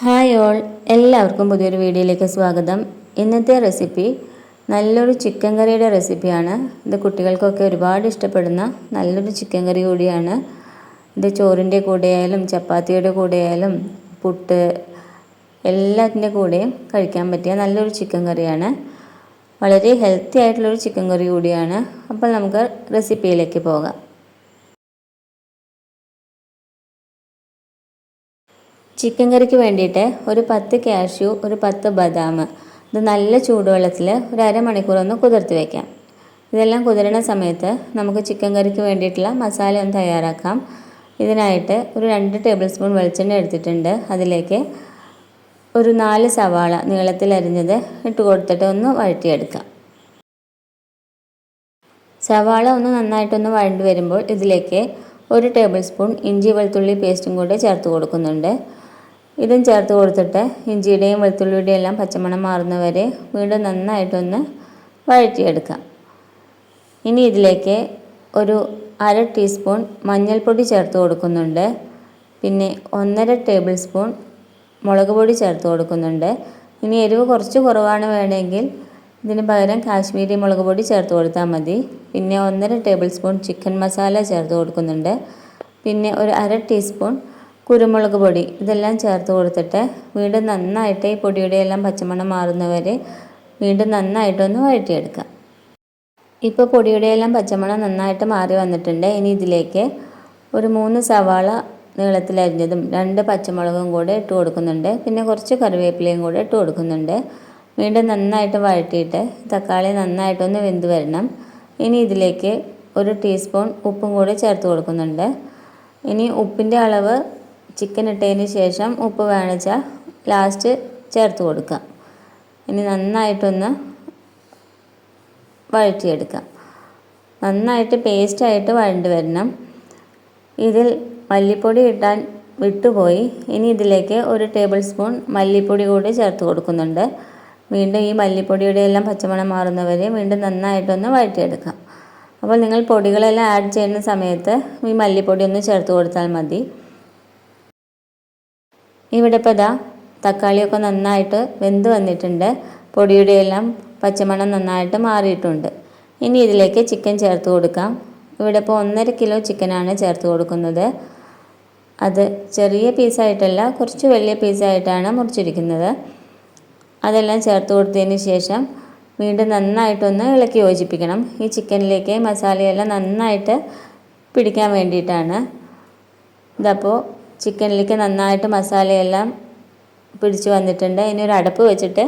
Hi all എല്ലാവർക്കും പുതിയൊരു വീഡിയോയിലേക്ക് സ്വാഗതം. ഇന്നത്തെ റെസിപ്പി നല്ലൊരു ചിക്കൻ കറിയുടെ റെസിപ്പിയാണ്. ഇത് കുട്ടികൾക്കൊക്കെ ഒരുപാട് ഇഷ്ടപ്പെടുന്ന നല്ലൊരു ചിക്കൻ കറി കൂടിയാണ്. ഇത് ചോറിന്റെ കൂടെയായാലും ചപ്പാത്തിയുടെ കൂടെയായാലും പുട്ട് എല്ലാത്തിന്റെ കൂടെയും കഴിക്കാൻ പറ്റിയ നല്ലൊരു ചിക്കൻ കറിയാണ്. വളരെ ഹെൽത്തി ആയിട്ടുള്ളൊരു ചിക്കൻ കറി കൂടിയാണ്. അപ്പോൾ നമുക്ക് റെസിപ്പിയിലേക്ക് പോകാം. ചിക്കൻ കറിക്ക് വേണ്ടിയിട്ട് ഒരു പത്ത് കാഷ്യൂ ഒരു പത്ത് ബദാം ഇത് നല്ല ചൂടുവെള്ളത്തിൽ ഒരു അരമണിക്കൂർ ഒന്ന് കുതിർത്ത് വയ്ക്കാം ഇതെല്ലാം കുതിരണ സമയത്ത് നമുക്ക് ചിക്കൻ കറിക്ക് വേണ്ടിയിട്ടുള്ള മസാല ഒന്ന് തയ്യാറാക്കാം. ഇതിനായിട്ട് ഒരു രണ്ട് ടേബിൾ സ്പൂൺ വെളിച്ചെണ്ണ എടുത്തിട്ടുണ്ട്. അതിലേക്ക് ഒരു നാല് സവാള നീളത്തിൽ അരിഞ്ഞത് ഇട്ട് കൊടുത്തിട്ട് ഒന്ന് വഴറ്റിയെടുക്കാം. സവാള ഒന്ന് നന്നായിട്ടൊന്ന് വഴണ്ടി വരുമ്പോൾ ഇതിലേക്ക് ഒരു ടേബിൾ സ്പൂൺ ഇഞ്ചി വെളുത്തുള്ളി പേസ്റ്റും കൂടെ ചേർത്ത് കൊടുക്കുന്നുണ്ട്. ഇതും ചേർത്ത് കൊടുത്തിട്ട് ഇഞ്ചിയുടെയും വെളുത്തുള്ളിയുടെയും എല്ലാം പച്ചമണം മാറുന്നവരെ വീണ്ടും നന്നായിട്ടൊന്ന് വഴറ്റിയെടുക്കാം. ഇനി ഇതിലേക്ക് ഒരു അര ടീസ്പൂൺ മഞ്ഞൾപ്പൊടി ചേർത്ത് കൊടുക്കുന്നുണ്ട്. പിന്നെ ഒന്നര ടേബിൾ സ്പൂൺ മുളക് പൊടി ചേർത്ത് കൊടുക്കുന്നുണ്ട്. ഇനി എരിവ് കുറച്ച് കുറവാണ് വേണമെങ്കിൽ ഇതിന് പകരം കാശ്മീരി മുളക് പൊടി ചേർത്ത് കൊടുത്താൽ മതി. പിന്നെ ഒന്നര ടേബിൾ സ്പൂൺ ചിക്കൻ മസാല ചേർത്ത് കൊടുക്കുന്നുണ്ട്. പിന്നെ ഒരു അര ടീസ്പൂൺ കുരുമുളക് പൊടി ഇതെല്ലാം ചേർത്ത് കൊടുത്തിട്ട് വീണ്ടും നന്നായിട്ട് ഈ പൊടിയുടെ എല്ലാം പച്ചമണം മാറുന്നവരെ വീണ്ടും നന്നായിട്ടൊന്ന് വഴറ്റിയെടുക്കാം. ഇപ്പോൾ പൊടിയുടെ എല്ലാം പച്ചമണം നന്നായിട്ട് മാറി വന്നിട്ടുണ്ട്. ഇനി ഇതിലേക്ക് ഒരു മൂന്ന് സവാള നീളത്തിലരിഞ്ഞതും രണ്ട് പച്ചമുളകും കൂടെ ഇട്ട് കൊടുക്കുന്നുണ്ട്. പിന്നെ കുറച്ച് കറിവേപ്പിലയും കൂടെ ഇട്ട് കൊടുക്കുന്നുണ്ട്. വീണ്ടും നന്നായിട്ട് വഴറ്റിയിട്ട് തക്കാളി നന്നായിട്ടൊന്ന് വെന്ത് വരണം. ഇനി ഇതിലേക്ക് ഒരു ടീസ്പൂൺ ഉപ്പും കൂടെ ചേർത്ത് കൊടുക്കുന്നുണ്ട്. ഇനി ഉപ്പിന്റെ അളവ് ചിക്കൻ ഇട്ടതിന് ശേഷം ഉപ്പ് വേണിച്ചാൽ ലാസ്റ്റ് ചേർത്ത് കൊടുക്കാം. ഇനി നന്നായിട്ടൊന്ന് വഴറ്റിയെടുക്കാം. നന്നായിട്ട് പേസ്റ്റായിട്ട് വഴണ്ടി വരണം. ഇതിൽ മല്ലിപ്പൊടി ഇട്ടാൻ വിട്ടുപോയി. ഇനി ഇതിലേക്ക് ഒരു ടേബിൾ സ്പൂൺ മല്ലിപ്പൊടി കൂടി ചേർത്ത് കൊടുക്കുന്നുണ്ട്. വീണ്ടും ഈ മല്ലിപ്പൊടിയുടെ എല്ലാം പച്ചമണം മാറുന്നവരെ വീണ്ടും നന്നായിട്ടൊന്ന് വഴറ്റിയെടുക്കാം. അപ്പോൾ നിങ്ങൾ പൊടികളെല്ലാം ആഡ് ചെയ്യുന്ന സമയത്ത് ഈ മല്ലിപ്പൊടി ഒന്ന് ചേർത്ത് കൊടുത്താൽ മതി. ഇവിടെ ഇപ്പോൾ ഇതാ തക്കാളിയൊക്കെ നന്നായിട്ട് വെന്ത് വന്നിട്ടുണ്ട്. പൊടിയുടെ എല്ലാം പച്ചമണം നന്നായിട്ട് മാറിയിട്ടുണ്ട്. ഇനി ഇതിലേക്ക് ചിക്കൻ ചേർത്ത് കൊടുക്കാം. ഇവിടെ ഇപ്പോൾ ഒന്നര കിലോ ചിക്കനാണ് ചേർത്ത് കൊടുക്കുന്നത്. അത് ചെറിയ പീസായിട്ടല്ല കുറച്ച് വലിയ പീസായിട്ടാണ് മുറിച്ചിരിക്കുന്നത്. അതെല്ലാം ചേർത്ത് കൊടുത്തതിന് ശേഷം വീണ്ടും നന്നായിട്ടൊന്ന് ഇളക്കി യോജിപ്പിക്കണം. ഈ ചിക്കനിലേക്ക് മസാലയെല്ലാം നന്നായിട്ട് പിടിക്കാൻ വേണ്ടിയിട്ടാണ്. ഇതപ്പോൾ ചിക്കനിലേക്ക് നന്നായിട്ട് മസാലയെല്ലാം പിടിച്ചു വന്നിട്ടുണ്ട്. ഇനി ഒരു അടപ്പ് വെച്ചിട്ട്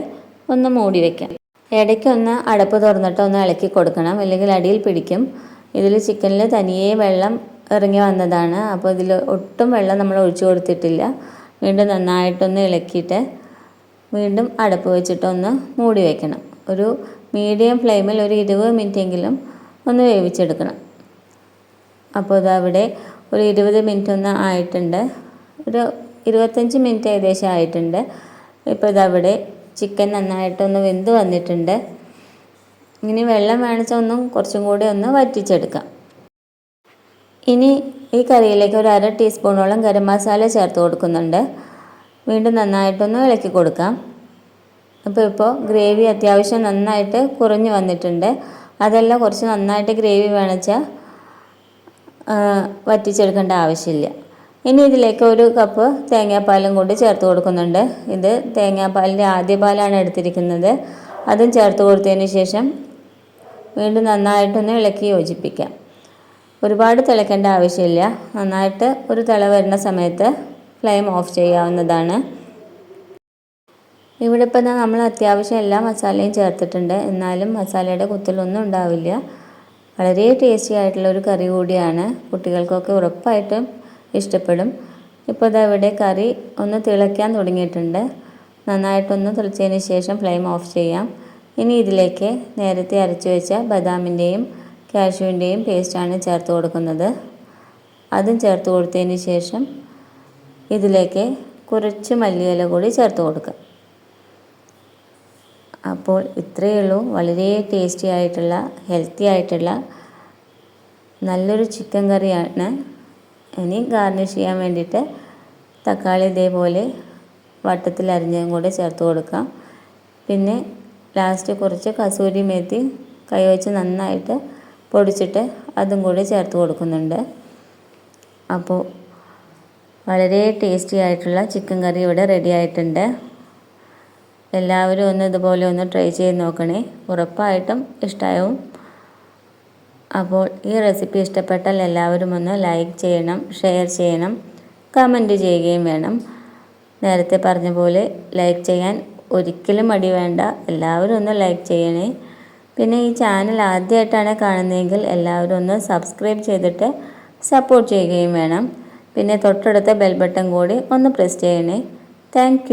ഒന്ന് മൂടി വയ്ക്കാം ഇടയ്ക്കൊന്ന് അടപ്പ് തുറന്നിട്ട് ഒന്ന് ഇളക്കി കൊടുക്കണം. അല്ലെങ്കിൽ അടിയിൽ പിടിക്കും. ഇതിൽ ചിക്കനിൽ തനിയെ വെള്ളം ഇറങ്ങി വന്നതാണ്. അപ്പോൾ ഇതിൽ ഒട്ടും വെള്ളം നമ്മൾ ഒഴിച്ചു കൊടുത്തിട്ടില്ല. വീണ്ടും നന്നായിട്ടൊന്ന് ഇളക്കിയിട്ട് വീണ്ടും അടപ്പ് വെച്ചിട്ടൊന്ന് മൂടി വയ്ക്കണം ഒരു മീഡിയം ഫ്ലെയിമിൽ ഒരു ഇരുപത് മിനിറ്റെങ്കിലും ഒന്ന് വേവിച്ചെടുക്കണം. അപ്പോൾ ഇതവിടെ ഒരു ഇരുപത് മിനിറ്റ് ഒന്ന് ആയിട്ടുണ്ട്. ഒരു ഇരുപത്തഞ്ച് മിനിറ്റ് ഏകദേശം ആയിട്ടുണ്ട്. ഇപ്പോൾ ഇതവിടെ ചിക്കൻ നന്നായിട്ടൊന്ന് വെന്ത് വന്നിട്ടുണ്ട്. ഇനി വെള്ളം വേണിച്ചാൽ ഒന്നും കുറച്ചും കൂടി ഒന്ന് വറ്റിച്ചെടുക്കാം. ഇനി ഈ കറിയിലേക്ക് ഒരു അര ടീസ്പൂണോളം ഗരം മസാല ചേർത്ത് കൊടുക്കുന്നുണ്ട്. വീണ്ടും നന്നായിട്ടൊന്ന് ഇളക്കി കൊടുക്കാം. അപ്പോൾ ഇപ്പോൾ ഗ്രേവി അത്യാവശ്യം നന്നായിട്ട് കുറഞ്ഞു വന്നിട്ടുണ്ട്. അതെല്ലാം കുറച്ച് നന്നായിട്ട് ഗ്രേവി വേണിച്ചാൽ വറ്റിച്ചെടുക്കേണ്ട ആവശ്യമില്ല. ഇനി ഇതിലേക്ക് ഒരു കപ്പ് തേങ്ങാപ്പാലും കൂടി ചേർത്ത് കൊടുക്കുന്നുണ്ട്. ഇത് തേങ്ങാപ്പാലിന്റെ ആദ്യ പാലാണ് എടുത്തിരിക്കുന്നത്. അതും ചേർത്ത് കൊടുത്തതിന് ശേഷം വീണ്ടും നന്നായിട്ടൊന്ന് ഇളക്കി യോജിപ്പിക്കാം. ഒരുപാട് തിളയ്ക്കേണ്ട ആവശ്യമില്ല. നന്നായിട്ട് ഒരു തിള വരുന്ന സമയത്ത് ഫ്ലെയിം ഓഫ് ചെയ്യാവുന്നതാണ്. ഇവിടെ ഇപ്പം നമ്മൾ അത്യാവശ്യം എല്ലാ മസാലയും ചേർത്തിട്ടുണ്ട്. എന്നാലും മസാലയുടെ കുത്തലൊന്നും ഉണ്ടാവില്ല. വളരെ ടേസ്റ്റി ആയിട്ടുള്ള ഒരു കറി കൂടിയാണ്. കുട്ടികൾക്കൊക്കെ ഉറപ്പായിട്ടും ഇഷ്ടപ്പെടും. ഇപ്പോൾ ഇതാ ഇവിടെ കറി ഒന്ന് തിളയ്ക്കാൻ തുടങ്ങിയിട്ടുണ്ട്. നന്നായിട്ടൊന്ന് തിളച്ചതിന് ശേഷം ഫ്ലെയിം ഓഫ് ചെയ്യാം. ഇനി ഇതിലേക്ക് നേരത്തെ അരച്ചു വെച്ച ബദാമിന്റെയും കാഷ്യൂവിന്റെയും പേസ്റ്റാണ് ചേർത്ത് കൊടുക്കുന്നത്. അതും ചേർത്ത് കൊടുത്തതിന് ശേഷം ഇതിലേക്ക് കുറച്ച് മല്ലിയില കൂടി ചേർത്ത് കൊടുക്കുക അപ്പോൾ ഇത്രയേ ഉള്ളൂ. വളരെ ടേസ്റ്റി ആയിട്ടുള്ള ഹെൽത്തി ആയിട്ടുള്ള നല്ലൊരു ചിക്കൻ കറിയാണ്. ഇനി ഗാർണിഷ് ചെയ്യാൻ വേണ്ടിയിട്ട് തക്കാളി ഇതേപോലെ വട്ടത്തിൽ അരിഞ്ഞതും കൂടെ ചേർത്ത് കൊടുക്കാം. പിന്നെ ലാസ്റ്റ് കുറച്ച് കസൂരി മേത്തി കൈ വെച്ച് നന്നായിട്ട് പൊടിച്ചിട്ട് അതും കൂടി ചേർത്ത് കൊടുക്കുന്നുണ്ട്. അപ്പോൾ വളരെ ടേസ്റ്റി ആയിട്ടുള്ള ചിക്കൻ കറി ഇവിടെ റെഡി ആയിട്ടുണ്ട്. എല്ലാവരും ഒന്ന് ഇതുപോലെ ഒന്ന് ട്രൈ ചെയ്ത് നോക്കണേ. ഉറപ്പായിട്ടും ഇഷ്ടമാവും അപ്പോൾ ഈ റെസിപ്പി ഇഷ്ടപ്പെട്ടാൽ എല്ലാവരും ഒന്ന് ലൈക്ക് ചെയ്യണം ഷെയർ ചെയ്യണം കമന്റ് ചെയ്യുകയും വേണം. നേരത്തെ പറഞ്ഞ പോലെ ലൈക്ക് ചെയ്യാൻ ഒരിക്കലും മടി വേണ്ട. എല്ലാവരും ഒന്ന് ലൈക്ക് ചെയ്യണേ. പിന്നെ ഈ ചാനൽ ആദ്യമായിട്ടാണ് കാണുന്നതെങ്കിൽ എല്ലാവരും ഒന്ന് സബ്സ്ക്രൈബ് ചെയ്തിട്ട് സപ്പോർട്ട് ചെയ്യുകയും വേണം. പിന്നെ തൊട്ടടുത്ത ബെൽ ബട്ടൺ കൂടി ഒന്ന് പ്രസ് ചെയ്യണേ. താങ്ക്